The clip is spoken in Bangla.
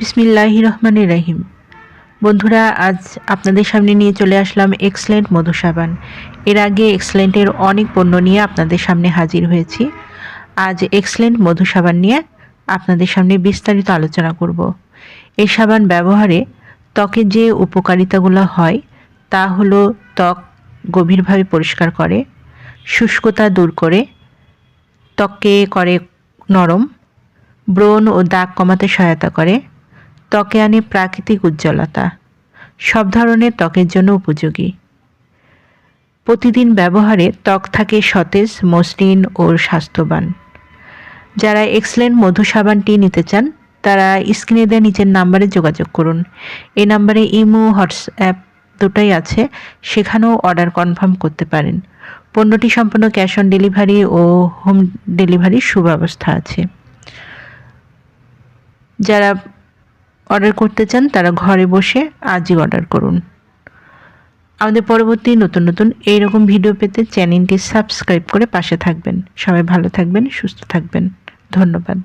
বিসমিল্লাহ রহমান রাহিম বন্ধুরা, আজ আপনাদের সামনে নিয়ে চলে আসলাম এক্সলেন্ট মধু সাবান। এর আগে এক্সলেন্টের অনেক পণ্য নিয়ে আপনাদের সামনে হাজির হয়েছি। আজ এক্সলেন্ট মধু সাবান নিয়ে আপনাদের সামনে বিস্তারিত আলোচনা করব। এই সাবান ব্যবহারে ত্বকের যে উপকারিতাগুলো হয়, তা হলো ত্বক গভীরভাবে পরিষ্কার করে, শুষ্কতা দূর করে, ত্বককে করে নরম, ব্রণ ও দাগ কমাতে সহায়তা করে ত্বকে আনে প্রাকৃতিক উজ্জ্বলতা। সব ধরনের ত্বকের জন্য উপযোগী। প্রতিদিন ব্যবহারে ত্বক থাকে সতেজ, মসৃণ ও স্বাস্থ্যবান। যারা এক্সেলেন্ট মধু সাবানটি নিতে চান, তারা স্ক্রিনে দেওয়া নিচের নাম্বারে যোগাযোগ করুন। এই নাম্বারে ইমো, হোয়াটসঅ্যাপ দুটাই আছে, সেখানেও অর্ডার কনফার্ম করতে পারেন। পণ্যটি সম্পূর্ণ ক্যাশ অন ডেলিভারি ও হোম ডেলিভারির সুব্যবস্থা আছে। যারা অর্ডার করতে চান, তারা ঘরে বসে আজই অর্ডার করুন। আমাদের পরবর্তী নতুন নতুন এইরকম ভিডিও পেতে চ্যানেলটি সাবস্ক্রাইব করে পাশে থাকবেন। সবাই ভালো থাকবেন, সুস্থ থাকবেন। ধন্যবাদ।